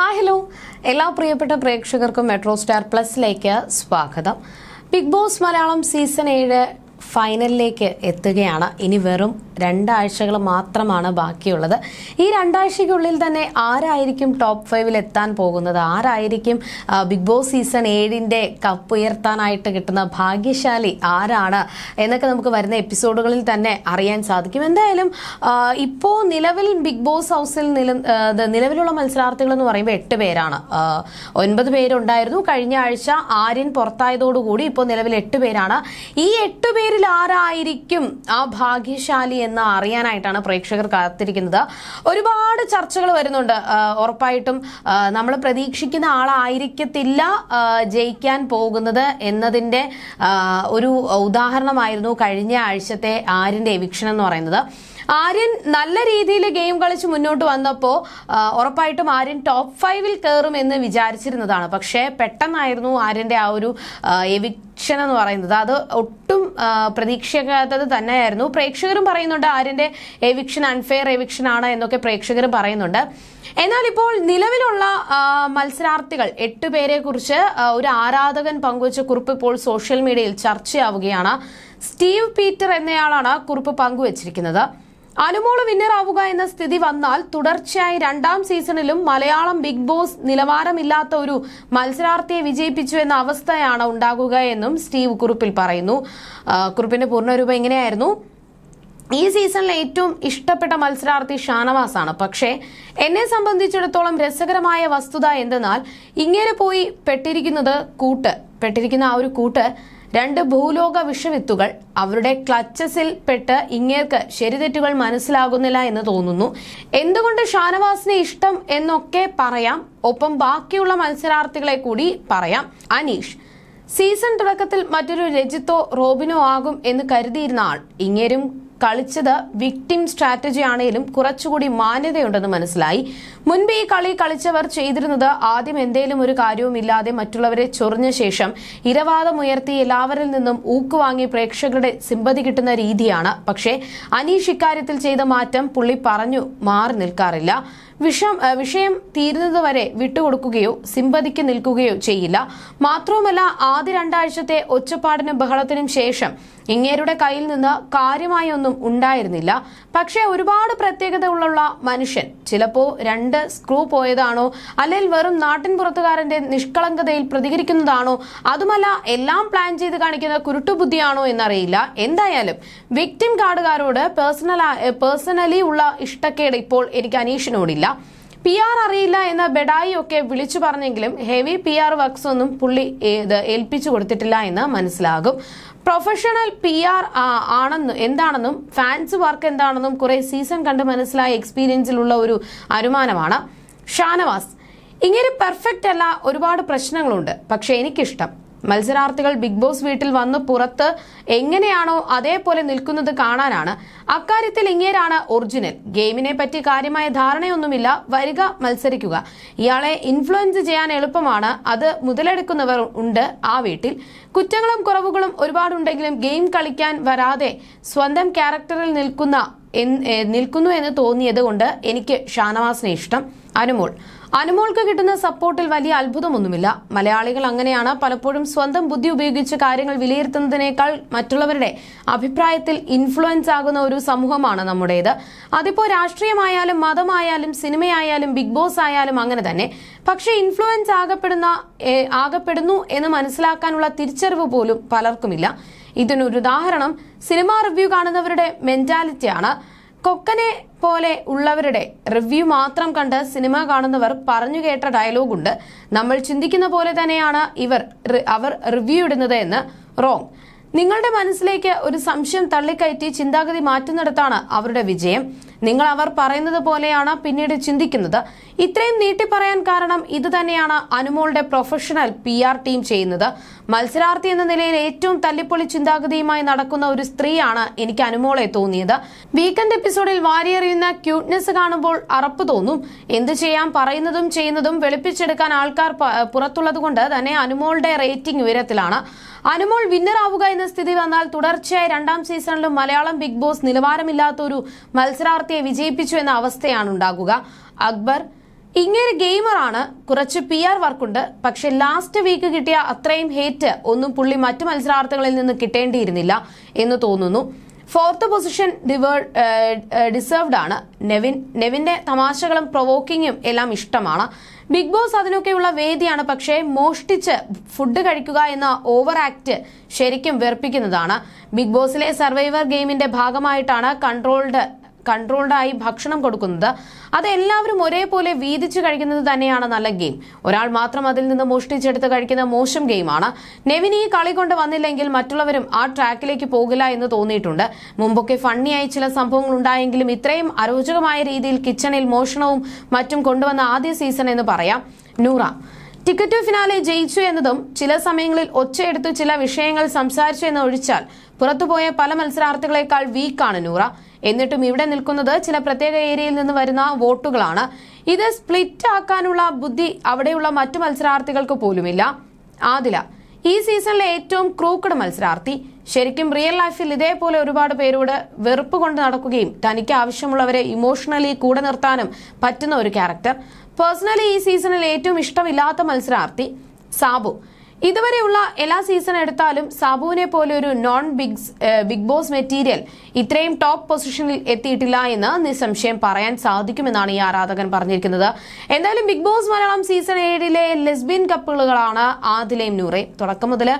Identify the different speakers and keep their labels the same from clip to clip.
Speaker 1: Hi hello എല്ലാ പ്രിയപ്പെട്ട പ്രേക്ഷകർക്കും മെട്രോ സ്റ്റാർ പ്ലസിലേക്ക് സ്വാഗതം. ബിഗ് ബോസ് മലയാളം സീസൺ ഏഴ് ഫൈനലിലേക്ക് എത്തുകയാണ്. ഇനി വെറും രണ്ടാഴ്ചകൾ മാത്രമാണ് ബാക്കിയുള്ളത്. ഈ രണ്ടാഴ്ചയ്ക്കുള്ളിൽ തന്നെ ആരായിരിക്കും ടോപ്പ് ഫൈവിൽ എത്താൻ പോകുന്നത്? ആരായിരിക്കും ബിഗ് ബോസ് സീസൺ ഏഴിന്റെ കപ്പ് ഉയർത്താനായിട്ട് കിട്ടുന്ന ഭാഗ്യശാലി ആരാണ് എന്നൊക്കെ നമുക്ക് വരുന്ന എപ്പിസോഡുകളിൽ തന്നെ അറിയാൻ സാധിക്കും. എന്തായാലും ഇപ്പോൾ നിലവിൽ ബിഗ് ബോസ് ഹൗസിൽ നില നിലവിലുള്ള മത്സരാർത്ഥികൾ എന്ന് പറയുമ്പോൾ എട്ട് പേരാണ്. ഒൻപത് പേരുണ്ടായിരുന്നു. കഴിഞ്ഞ ആഴ്ച ആര്യൻ പുറത്തായതോടുകൂടി ഇപ്പോൾ നിലവിൽ എട്ട് പേരാണ്. ഈ എട്ട് പേരിൽ ആരായിരിക്കും ആ ഭാഗ്യശാലി എന്ന് അറിയാനായിട്ടാണ് പ്രേക്ഷകർ കാത്തിരിക്കുന്നത്. ഒരുപാട് ചർച്ചകൾ വരുന്നുണ്ട്. ഉറപ്പായിട്ടും നമ്മൾ പ്രതീക്ഷിക്കുന്ന ആളായിരിക്കത്തില്ല ജയിക്കാൻ പോകുന്നത് എന്നതിന്റെ ഒരു ഉദാഹരണമായിരുന്നു കഴിഞ്ഞ ആഴ്ചത്തെ ആര്യന്റെ എവിക്ഷൻ എന്ന് പറയുന്നത്. ആര്യൻ നല്ല രീതിയിൽ ഗെയിം കളിച്ച് മുന്നോട്ട് വന്നപ്പോൾ ഉറപ്പായിട്ടും ആര്യൻ ടോപ്പ് ഫൈവിൽ കയറും എന്ന് വിചാരിച്ചിരുന്നതാണ്. പക്ഷേ പെട്ടെന്നായിരുന്നു ആര്യന്റെ ആ ഒരു എവിക്ഷൻ എന്ന് പറയുന്നത്. അത് ഒട്ടും പ്രതീക്ഷിക്കാത്തത് തന്നെയായിരുന്നു. പ്രേക്ഷകരും പറയുന്നുണ്ട് ആര്യന്റെ എവിക്ഷൻ അൺഫെയർ എവിക്ഷൻ ആണ് എന്നൊക്കെ പ്രേക്ഷകർ പറയുന്നുണ്ട്. എന്നാൽ ഇപ്പോൾ നിലവിലുള്ള മത്സരാർത്ഥികൾ എട്ട് പേരെ കുറിച്ച് ഒരു ആരാധകൻ പങ്കുവച്ച കുറിപ്പ് ഇപ്പോൾ സോഷ്യൽ മീഡിയയിൽ ചർച്ചയാവുകയാണ്. സ്റ്റീവ് പീറ്റർ എന്നയാളാണ് കുറിപ്പ് പങ്കുവച്ചിരിക്കുന്നത്. അനുമോൾ വിന്നർ ആവുക എന്ന സ്ഥിതി വന്നാൽ തുടർച്ചയായി രണ്ടാം സീസണിലും മലയാളം ബിഗ് ബോസ് നിലവാരമില്ലാത്ത ഒരു മത്സരാർത്ഥിയെ വിജയിപ്പിച്ചു എന്ന അവസ്ഥയാണ് ഉണ്ടാകുക എന്നും സ്റ്റീവ് കുറിപ്പിൽ പറയുന്നു. കുറിപ്പിന്റെ പൂർണരൂപം എങ്ങനെയായിരുന്നു ഈ സീസണിലെ ഏറ്റവും ഇഷ്ടപ്പെട്ട മത്സരാർത്ഥി ഷാനവാസാണ്. പക്ഷേ എന്നെ സംബന്ധിച്ചിടത്തോളം രസകരമായ വസ്തുത എന്തെന്നാൽ ഇങ്ങനെ പോയി പെട്ടിരിക്കുന്നത് കൂട്ട് പെട്ടിരിക്കുന്ന ആ ഒരു കൂട്ട് രണ്ട് ഭൂലോക വിഷവിത്തുകൾ അവരുടെ ക്ലച്ചസിൽ പെട്ട് ഇങ്ങേർക്ക് ശരിതെറ്റുകൾ മനസ്സിലാകുന്നില്ല എന്ന് തോന്നുന്നു. എന്തുകൊണ്ട് ഷാനവാസിനെ ഇഷ്ടം എന്നൊക്കെ പറയാം. ഒപ്പം ബാക്കിയുള്ള മത്സരാർത്ഥികളെ കൂടി പറയാം. അനീഷ് സീസൺ തുടക്കത്തിൽ മറ്റൊരു രജിത്തോ റോബിനോ ആകും എന്ന് കരുതിയിരുന്ന ആൾ. ഇങ്ങേരും കളിച്ചത് വിക്ടിം സ്ട്രാറ്റജി ആണെങ്കിലും കുറച്ചുകൂടി മാന്യതയുണ്ടെന്ന് മനസ്സിലായി. മുൻപ് ഈ കളി കളിച്ചവർ ചെയ്തിരുന്നത് ആദ്യം എന്തേലും ഒരു കാര്യവുമില്ലാതെ മറ്റുള്ളവരെ ചൊറിഞ്ഞ ശേഷം ഇരവാദമുയർത്തി എല്ലാവരിൽ നിന്നും ഊക്കുവാങ്ങി പ്രേക്ഷകരുടെ സിമ്പതി കിട്ടുന്ന രീതിയാണ്. പക്ഷേ അനീഷ് ഇക്കാര്യത്തിൽ ചെയ്ത മാറ്റം പുള്ളി പറഞ്ഞു മാറി നിൽക്കാറില്ല. വിഷം വിഷയം തീരുന്നതുവരെ വിട്ടുകൊടുക്കുകയോ സിമ്പതിക്ക് നിൽക്കുകയോ ചെയ്യില്ല. മാത്രവുമല്ല ആദ്യ രണ്ടാഴ്ചത്തെ ഒച്ചപ്പാടിനും ബഹളത്തിനും ശേഷം ഇങ്ങേരുടെ കയ്യിൽ നിന്ന് കാര്യമായൊന്നും ഉണ്ടായിരുന്നില്ല. പക്ഷേ ഒരുപാട് പ്രത്യേകത ഉള്ള മനുഷ്യൻ ചിലപ്പോൾ രണ്ട് സ്ക്രൂ പോയതാണോ അല്ലെങ്കിൽ വെറും നാട്ടിൻ പുറത്തുകാരന്റെ നിഷ്കളങ്കതയിൽ പ്രതികരിക്കുന്നതാണോ അതുമല്ല എല്ലാം പ്ലാൻ ചെയ്ത് കാണിക്കുന്ന കുരുട്ടുബുദ്ധിയാണോ എന്നറിയില്ല. എന്തായാലും വിക്ടിം കാർഡുകാരോട് പേഴ്സണലി ഉള്ള ഇഷ്ടക്കേട് ഇപ്പോൾ എനിക്ക് അനീഷിനോടില്ല. പി ആർ അറിയില്ല എന്ന ബെഡായി ഒക്കെ വിളിച്ചു പറഞ്ഞെങ്കിലും ഹെവി പി ആർ വർക്ക്സ് ഒന്നും പുള്ളി ഏൽപ്പിച്ചു കൊടുത്തിട്ടില്ല എന്ന് മനസ്സിലാകും. പ്രൊഫഷണൽ പി ആർ ആണെന്നും എന്താണെന്നും ഫാൻസ് വർക്ക് എന്താണെന്നും കുറെ സീസൺ കണ്ട് മനസ്സിലായ എക്സ്പീരിയൻസിലുള്ള ഒരു അനുമാനമാണ്. ഷാനവാസ് ഇങ്ങനെ പെർഫെക്റ്റ് അല്ല ഒരുപാട് പ്രശ്നങ്ങളുണ്ട്. പക്ഷെ എനിക്കിഷ്ടം. മത്സരാർത്ഥികൾ ബിഗ് ബോസ് വീട്ടിൽ വന്ന് പുറത്ത് എങ്ങനെയാണോ അതേപോലെ നിൽക്കുന്നത് കാണാനാണ്. അക്കാര്യത്തിൽ ഇങ്ങേരാണ് ഒറിജിനൽ. ഗെയിമിനെ പറ്റി കാര്യമായ ധാരണയൊന്നുമില്ല. വരിക മത്സരിക്കുക. ഇയാളെ ഇൻഫ്ലുവൻസ് ചെയ്യാൻ എളുപ്പമാണ്. അത് മുതലെടുക്കുന്നവർ ഉണ്ട് ആ വീട്ടിൽ. കുറ്റങ്ങളും കുറവുകളും ഒരുപാടുണ്ടെങ്കിലും ഗെയിം കളിക്കാൻ വരാതെ സ്വന്തം ക്യാരക്ടറിൽ നിൽക്കുന്ന നിൽക്കുന്നു എന്ന് തോന്നിയത് കൊണ്ട് എനിക്ക് ഷാനവാസിനെ ഇഷ്ടം. അനുമോൾ അനുമോൾക്ക് കിട്ടുന്ന സപ്പോർട്ടിൽ വലിയ അത്ഭുതമൊന്നുമില്ല. മലയാളികൾ അങ്ങനെയാണ് പലപ്പോഴും സ്വന്തം ബുദ്ധി ഉപയോഗിച്ച് കാര്യങ്ങൾ വിലയിരുത്തുന്നതിനേക്കാൾ മറ്റുള്ളവരുടെ അഭിപ്രായത്തിൽ ഇൻഫ്ലുവൻസ് ആകുന്ന ഒരു സമൂഹമാണ് നമ്മുടേത്. അതിപ്പോ രാഷ്ട്രീയമായാലും മതമായാലും സിനിമയായാലും ബിഗ് ബോസ് ആയാലും അങ്ങനെ തന്നെ. പക്ഷേ ഇൻഫ്ലുവൻസ് ആകപ്പെടുന്ന ആകപ്പെടുന്നു എന്ന് മനസ്സിലാക്കാനുള്ള തിരിച്ചറിവ് പോലും പലർക്കുമില്ല. ഇതിനൊരു ഉദാഹരണം സിനിമ റിവ്യൂ കാണുന്നവരുടെ മെന്റാലിറ്റിയാണ് കൊക്കനെ പോലെ ഉള്ളവരുടെ റിവ്യൂ മാത്രം കണ്ട് സിനിമ കാണുന്നവർ പറഞ്ഞു കേട്ട ഡയലോഗുണ്ട് നമ്മൾ ചിന്തിക്കുന്ന പോലെ തന്നെയാണ് ഇവർ അവർ റിവ്യൂ ഇടുന്നത് എന്ന് റോങ് നിങ്ങളുടെ മനസ്സിലേക്ക് ഒരു സംശയം തള്ളിക്കയറ്റി ചിന്താഗതി മാറ്റുന്നിടത്താണ് അവരുടെ വിജയം. നിങ്ങൾ അവർ പറയുന്നത് പോലെയാണ് പിന്നീട് ചിന്തിക്കുന്നത്. ഇത്രയും നീട്ടി പറയാൻ കാരണം ഇത് തന്നെയാണ് അനുമോളുടെ പ്രൊഫഷണൽ പി ആർ ടീം ചെയ്യുന്നത്. മത്സരാർത്ഥി എന്ന നിലയിൽ ഏറ്റവും തല്ലിപ്പൊളി ചിന്താഗതിയുമായി നടക്കുന്ന ഒരു സ്ത്രീയാണ് എനിക്ക് അനുമോളെ തോന്നിയത്. വീക്കെൻഡ് എപ്പിസോഡിൽ വാരിയെറിയുന്ന ക്യൂട്ട്നെസ് കാണുമ്പോൾ അറപ്പ് തോന്നും. എന്ത് ചെയ്യാൻ പറയുന്നതും ചെയ്യുന്നതും വെളുപ്പിച്ചെടുക്കാൻ ആൾക്കാർ പുറത്തുള്ളതുകൊണ്ട് പുറത്തുള്ളത് കൊണ്ട് തന്നെ അനുമോളുടെ റേറ്റിംഗ് ഉയരത്തിലാണ്. അനുമോൾ വിന്നർ ആവുക എന്ന സ്ഥിതി വന്നാൽ തുടർച്ചയായി രണ്ടാം സീസണിലും മലയാളം ബിഗ് ബോസ് നിലവാരമില്ലാത്ത ഒരു മത്സരാർത്ഥിയെ വിജയിപ്പിച്ചു എന്ന അവസ്ഥയാണ് ഉണ്ടാകുക. അക്ബർ ഇങ്ങനെ ഗെയിമറാണ് കുറച്ച് പി ആർ വർക്കുണ്ട് പക്ഷെ ലാസ്റ്റ് വീക്ക് കിട്ടിയ അത്രയും ഹേറ്റ് ഒന്നും പുള്ളി മറ്റു മത്സരാർത്ഥികളിൽ നിന്ന് കിട്ടേണ്ടിയിരുന്നില്ല എന്ന് തോന്നുന്നു. ഫോർത്ത് പൊസിഷൻ ഡിസേർവ്ഡ് ആണ്. നെവിൻ നെവിന്റെ തമാശകളും പ്രൊവോക്കിങ്ങും എല്ലാം ഇഷ്ടമാണ്. ബിഗ് ബോസ് അതിനൊക്കെയുള്ള വേദിയാണ്. പക്ഷേ മോഷ്ടിച്ച് ഫുഡ് കഴിക്കുക എന്ന ഓവർ ആക്ട് ശരിക്കും വെറുപ്പിക്കുന്നതാണ്. ബിഗ് ബോസിലെ സർവൈവർ ഗെയിമിന്റെ ഭാഗമായിട്ടാണ് കൺട്രോൾഡ് കൺട്രോൾഡായി ഭക്ഷണം കൊടുക്കുന്നത്. അത് എല്ലാവരും ഒരേപോലെ വീതിച്ച് കഴിക്കുന്നത് തന്നെയാണ് നല്ല ഗെയിം ഒരാൾ മാത്രം അതിൽ നിന്ന് മോഷ്ടിച്ചെടുത്ത് കഴിക്കുന്ന മോശം ഗെയിമാണ് നെവിൻ ഈ കളി കൊണ്ട് വന്നില്ലെങ്കിൽ മറ്റുള്ളവരും ആ ട്രാക്കിലേക്ക് പോകില്ല എന്ന് തോന്നിയിട്ടുണ്ട്. മുമ്പൊക്കെ ഫണ്ണിയായി ചില സംഭവങ്ങൾ ഉണ്ടായെങ്കിലും ഇത്രയും അരോചകമായ രീതിയിൽ കിച്ചണിൽ മോഷണവും മറ്റും കൊണ്ടുവന്ന ആദ്യ സീസൺ എന്ന് പറയാം. നൂറ. ടിക്കറ്റ് ഫിനാലെ ജയിച്ചു എന്നതും ചില സമയങ്ങളിൽ ഒച്ചയെടുത്ത് ചില വിഷയങ്ങൾ സംസാരിച്ചു എന്ന് ഒഴിച്ചാൽ പുറത്തുപോയ പല മത്സരാർത്ഥികളെക്കാൾ വീക്കാണ് നൂറ. എന്നിട്ടും ഇവിടെ നിൽക്കുന്നത് ചില പ്രത്യേക ഏരിയയിൽ നിന്ന് വരുന്ന വോട്ടുകളാണ്. ഇത് സ്പ്ലിറ്റ് ആക്കാനുള്ള ബുദ്ധി അവിടെയുള്ള മറ്റു മത്സരാർത്ഥികൾക്ക് പോലുമില്ല. ആദില ഈ സീസണിലെ ഏറ്റവും ക്രൂക്കഡ് മത്സരാർത്ഥി. ശരിക്കും റിയൽ ലൈഫിൽ ഇതേപോലെ ഒരുപാട് പേരോട് വെറുപ്പ് കൊണ്ട് നടക്കുകയും തനിക്ക് ആവശ്യമുള്ളവരെ ഇമോഷണലി കൂടെ നിർത്താനും പറ്റുന്ന ഒരു ക്യാരക്ടർ പേഴ്സണലി ഈ സീസണിൽ ഏറ്റവും ഇഷ്ടമില്ലാത്ത മത്സരാർത്ഥി സാബു. ഇതുവരെയുള്ള എല്ലാ സീസൺ എടുത്താലും സാബുവിനെ പോലെ ഒരു non Bigg Bigg Boss material ഇത്രയും ടോപ്പ് പൊസിഷനിൽ എത്തിയിട്ടില്ല എന്ന് നിസ്സംശയം പറയാൻ സാധിക്കുമെന്നാണ് ഈ ആരാധകൻ പറഞ്ഞിരിക്കുന്നത്. എന്തായാലും ബിഗ് ബോസ് മലയാളം സീസൺ ഏഴിലെ ലെസ്ബിയൻ കപ്പിളുകളാണ് ആദിലയും നൂറേ. തുടക്കം മുതൽ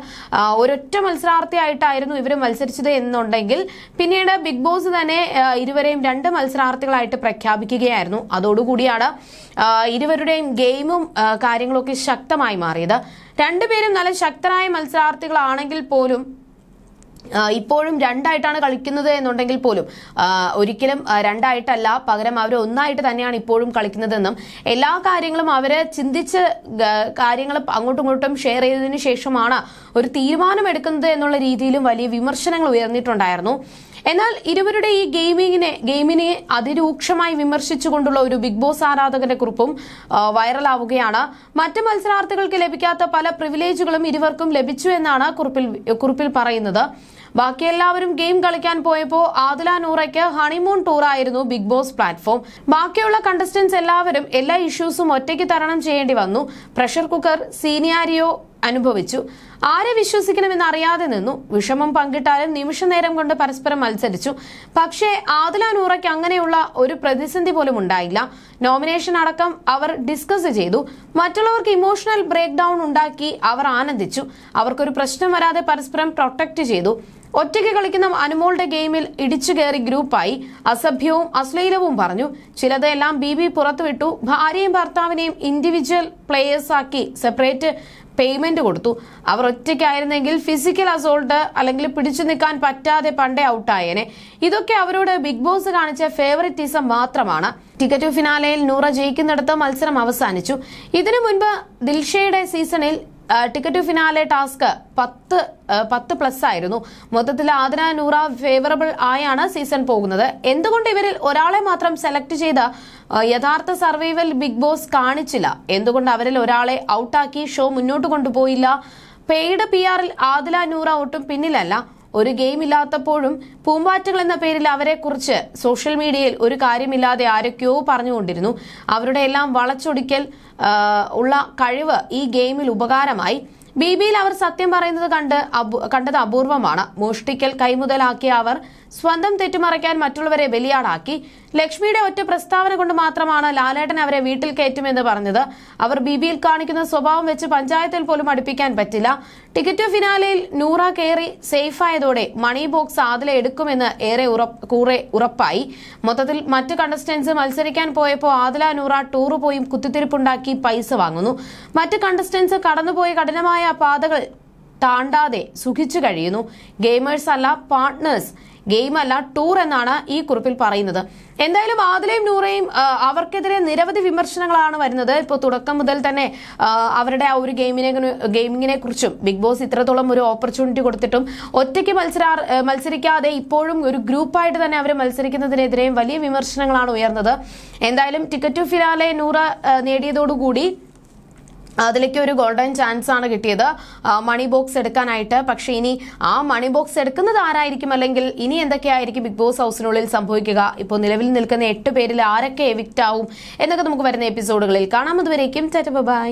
Speaker 1: ഒരൊറ്റ മത്സരാർത്ഥിയായിട്ടായിരുന്നു ഇവർ മത്സരിച്ചത് എന്നുണ്ടെങ്കിൽ പിന്നീട് ബിഗ് ബോസ് തന്നെ ഇരുവരെയും രണ്ട് മത്സരാർത്ഥികളായിട്ട് പ്രഖ്യാപിക്കുകയായിരുന്നു. അതോടുകൂടിയാണ് ഇരുവരുടെയും ഗെയിമും കാര്യങ്ങളൊക്കെ ശക്തമായി മാറിയത്. രണ്ടുപേരും നല്ല ശക്തരായ മത്സരാർത്ഥികളാണെങ്കിൽ പോലും ഇപ്പോഴും രണ്ടായിട്ടാണ് കളിക്കുന്നത് എന്നുണ്ടെങ്കിൽ പോലും ഒരിക്കലും രണ്ടായിട്ടല്ല പകരം അവർ ഒന്നായിട്ട് തന്നെയാണ് ഇപ്പോഴും കളിക്കുന്നതെന്നും എല്ലാ കാര്യങ്ങളും അവരെ ചിന്തിച്ച് കാര്യങ്ങൾ അങ്ങോട്ടും ഇങ്ങോട്ടും ഷെയർ ചെയ്തതിനു ശേഷമാണ് ഒരു തീരുമാനം എടുക്കുന്നത് എന്നുള്ള രീതിയിലും വലിയ വിമർശനങ്ങൾ ഉയർന്നിട്ടുണ്ടായിരുന്നു. എന്നാൽ ഇരുവരുടെ ഈ ഗെയിമിങ്ങിനെ ഗെയിമിനെ അതിരൂക്ഷമായി വിമർശിച്ചുകൊണ്ടുള്ള ഒരു ബിഗ് ബോസ് ആരാധകന്റെ കുറിപ്പും വൈറലാവുകയാണ്. മറ്റ് മത്സരാർത്ഥികൾക്ക് ലഭിക്കാത്ത പല പ്രിവിലേജുകളും ഇരുവർക്കും ലഭിച്ചു എന്നാണ് കുറിപ്പിൽ കുറിപ്പിൽ പറയുന്നത്. ബാക്കി എല്ലാവരും ഗെയിം കളിക്കാൻ പോയപ്പോൾ ആദില നൂറയ്ക്ക് ഹണിമൂൺ ടൂർ ആയിരുന്നു ബിഗ് ബോസ് പ്ലാറ്റ്ഫോം. ബാക്കിയുള്ള കണ്ടസ്റ്റൻസ് എല്ലാവരും എല്ലാ ഇഷ്യൂസും ഒറ്റയ്ക്ക് തരണം ചെയ്യേണ്ടി വന്നു. പ്രഷർ കുക്കർ സീനിയാരിയോ അനുഭവിച്ചു. ആരെ വിശ്വസിക്കണമെന്ന് അറിയാതെ നിന്നു. വിഷമം പങ്കിട്ടാലും നിമിഷനേരം കൊണ്ട് പരസ്പരം മത്സരിച്ചു. പക്ഷേ ആദില അങ്ങനെയുള്ള ഒരു പ്രതിസന്ധി പോലും ഉണ്ടായില്ല. നോമിനേഷൻ അടക്കം അവർ ഡിസ്കസ് ചെയ്തു. മറ്റുള്ളവർക്ക് ഇമോഷണൽ ബ്രേക്ക് ഡൗൺ ഉണ്ടാക്കി അവർ ആനന്ദിച്ചു. അവർക്കൊരു പ്രശ്നം വരാതെ പരസ്പരം പ്രൊട്ടക്ട് ചെയ്തു. ഒറ്റയ്ക്ക് കളിക്കുന്ന അനുമോളുടെ ഗെയിമിൽ ഇടിച്ചു കയറി ഗ്രൂപ്പായി അസഭ്യവും അശ്ലീലവും പറഞ്ഞു. ചിലതെല്ലാം ബി ബി പുറത്തുവിട്ടു. ഭാര്യയും ഭർത്താവിനെയും ഇൻഡിവിജ്വൽ പ്ലേയേഴ്സ് ആക്കി സെപ്പറേറ്റ് പേയ്മെന്റ് കൊടുത്തു. അവർ ഒറ്റയ്ക്കായിരുന്നെങ്കിൽ ഫിസിക്കൽ അസോൾട്ട് അല്ലെങ്കിൽ പിടിച്ചു നിൽക്കാൻ പറ്റാതെ പണ്ടേ ഔട്ടായേനെ ഇതൊക്കെ അവരോട് ബിഗ് ബോസ് കാണിച്ച ഫേവറിറ്റിസം മാത്രമാണ്. ടിക്കറ്റ് ഫിനാലയിൽ നൂറ ജയിക്കുന്നിടത്ത് മത്സരം അവസാനിച്ചു. ഇതിനു മുൻപ് ദിൽഷയുടെ സീസണിൽ ടിക്കറ്റ് ഫിനാലെ ടാസ്ക് പത്ത് പത്ത് പ്ലസ് ആയിരുന്നു. മൊത്തത്തിൽ ആദന നൂറ ഫേവറബിൾ ആയാണ് സീസൺ പോകുന്നത്. എന്തുകൊണ്ട് ഇവരിൽ ഒരാളെ മാത്രം സെലക്ട് ചെയ്ത യഥാർത്ഥ സർവൈവൽ ബിഗ് ബോസ് കാണിച്ചില്ല? എന്തുകൊണ്ട് അവരിൽ ഒരാളെ ഔട്ടാക്കി ഷോ മുന്നോട്ട് കൊണ്ടുപോയില്ല? പെയ്ഡ് പി ആറിൽ ആദില നൂറ ഒട്ടും പിന്നിലല്ല. ഒരു ഗെയിം ഇല്ലാത്തപ്പോഴും പൂമ്പാറ്റകൾ എന്ന പേരിൽ അവരെ കുറിച്ച് സോഷ്യൽ മീഡിയയിൽ ഒരു കാര്യമില്ലാതെ ആരൊക്കെയോ പറഞ്ഞുകൊണ്ടിരുന്നു. അവരുടെ എല്ലാം വളച്ചൊടിക്കൽ ഉള്ള കഴിവ് ഈ ഗെയിമിൽ ഉപകാരമായി. ബി ബിയിൽ അവർ സത്യം പറയുന്നത് കണ്ട് കണ്ടത് അപൂർവമാണ്. മോഷ്ടിക്കൽ കൈമുതലാക്കിയ അവർ സ്വന്തം തെറ്റുമറയ്ക്കാൻ മറ്റുള്ളവരെ ബലിയാടാക്കി. ലക്ഷ്മിയുടെ ഒറ്റ പ്രസ്താവന കൊണ്ട് മാത്രമാണ് ലാലേട്ടൻ അവരെ വീട്ടിൽ കയറ്റുമെന്ന് പറഞ്ഞത്. അവർ ബി ബിയിൽ കാണിക്കുന്ന സ്വഭാവം വെച്ച് പഞ്ചായത്തിൽ പോലും അടുപ്പിക്കാൻ പറ്റില്ല. ടിക്കറ്റ് ഫിനാലയിൽ നൂറ കയറി സേഫായതോടെ മണി ബോക്സ് ആദില എടുക്കുമെന്ന് ഏറെ കൂറെ ഉറപ്പായി. മൊത്തത്തിൽ മറ്റു കണ്ടസ്റ്റൻസ് മത്സരിക്കാൻ പോയപ്പോൾ ആദില നൂറ ടൂറ് പോയി കുത്തിത്തിരിപ്പുണ്ടാക്കി പൈസ വാങ്ങുന്നു. മറ്റ് കണ്ടസ്റ്റൻസ് കടന്നുപോയ കഠിനമായ പാതകൾ താണ്ടാതെ സുഖിച്ചു കഴിയുന്നു. ഗെയിമേഴ്സ് അല്ല പാർട്ട്നേഴ്സ് ഗെയിം അല്ല ടൂർ എന്നാണ് ഈ കുറിപ്പിൽ പറയുന്നത്. എന്തായാലും ആദിലയും നൂറയും അവർക്കെതിരെ നിരവധി വിമർശനങ്ങളാണ് വരുന്നത്. ഇപ്പോൾ തുടക്കം മുതൽ തന്നെ അവരുടെ ആ ഒരു ഗെയിമിനെ ഗെയിമിങ്ങിനെ കുറിച്ചും ബിഗ് ബോസ് ഇത്രത്തോളം ഒരു ഓപ്പർച്യൂണിറ്റി കൊടുത്തിട്ടും ഒറ്റയ്ക്ക് മത്സരാ മത്സരിക്കാതെ ഇപ്പോഴും ഒരു ഗ്രൂപ്പായിട്ട് തന്നെ അവർ മത്സരിക്കുന്നതിനെതിരെയും വലിയ വിമർശനങ്ങളാണ് ഉയർന്നത്. എന്തായാലും ടിക്കറ്റ് ടു ഫിനാലെ നൂറ നേടിയതോടുകൂടി അതിലേക്ക് ഒരു ഗോൾഡൻ ചാൻസ് ആണ് കിട്ടിയത് മണി ബോക്സ് എടുക്കാനായിട്ട്. പക്ഷേ ഇനി ആ മണി ബോക്സ് എടുക്കുന്നത് ആരായിരിക്കും? അല്ലെങ്കിൽ ഇനി എന്തൊക്കെയായിരിക്കും ബിഗ് ബോസ് ഹൗസിനുള്ളിൽ സംഭവിക്കുക? ഇപ്പോൾ നിലവിൽ നിൽക്കുന്ന എട്ട് പേരിൽ ആരൊക്കെ എവിക്റ്റ് ആവും? എന്നൊക്കെ നമുക്ക് വരുന്ന എപ്പിസോഡുകളിൽ കാണാം. അതുവരേക്കും ബൈ.